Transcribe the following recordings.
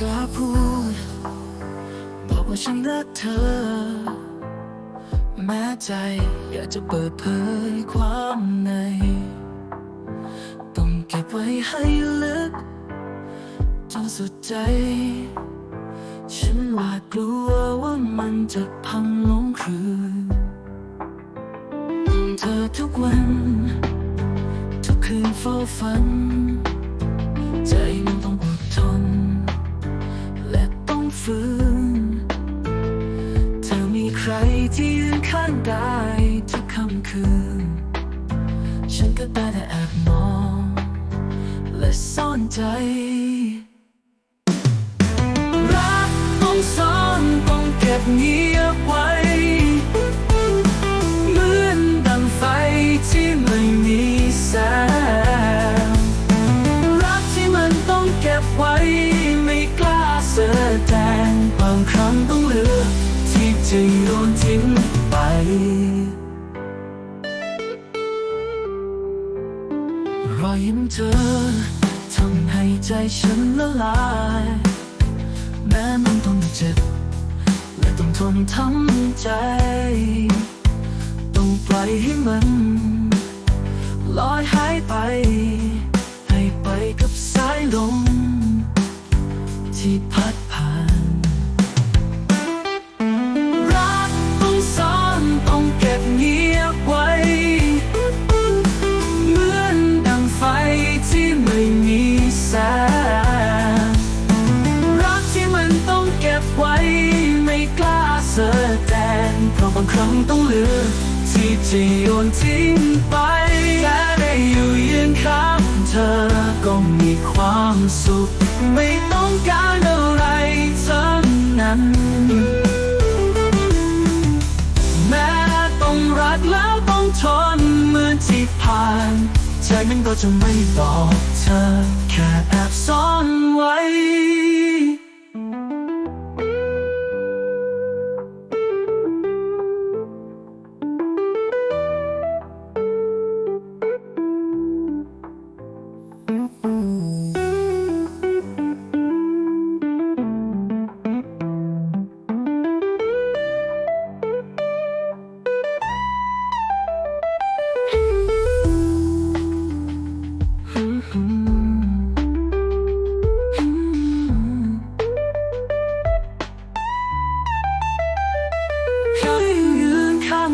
กล้าพูด บอกว่าฉันรักเธอ แม้ใจอยากจะเปิดเผยความในต้องเก็บไว้ให้ลึกจนสุดใจ ฉันหวาดกลัวว่ามันจะพังลงคือเธอทุกวัน ทุกคืนเฝ้าฝัน ที่ยืนข้างกายทุกค่ำคืน ฉันก็ได้แต่แอบมอง และซ่อนใจ รักต้องซ่อนต้องเก็บเงียบไว้ เหมือนดังไฟที่ไม่มีแสง รักที่มันต้องเก็บไว้ ไม่กล้าแสดงบางครั้งต้อง จะโยนทิ้งไปรอยยิ้มเธอทำให้ใจฉันละลาย แม้มันต้องเจ็บ และต้องทนทำใจ ต้องปล่อยให้มันลอยหายไป ให้ไปกับสายลมที่พัด ต้องเลือกที่จะโยนทิ้งไปแค่ได้อยู่ยืนข้างเธอก็มีความสุข ไม่ต้องการอะไรทั้งนั้น แม้ต้องรักแล้วต้องทนเหมือนที่ผ่านใจมันก็จะไม่บอกเธอ แค่แอบซ่อนไว้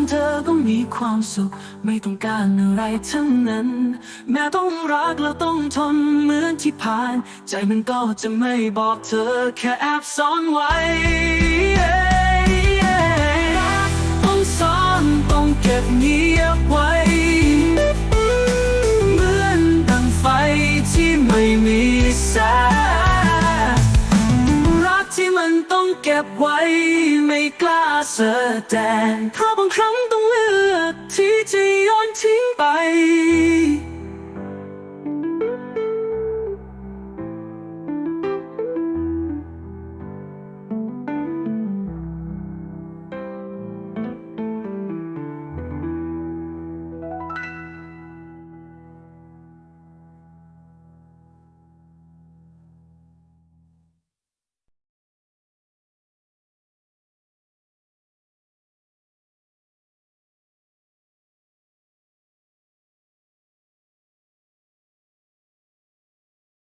เธอก็มีความสุข ไม่ต้องการอะไรทั้งนั้น แม้ต้องรักแล้วต้องทนเหมือนที่ผ่าน ใจมันก็จะไม่บอกเธอแค่แอบซ่อนไว้ ก็บไว้ไม่กล้าแสดงเพราะบางครั้งต้องเลือกที่จะโยนทิ้งไป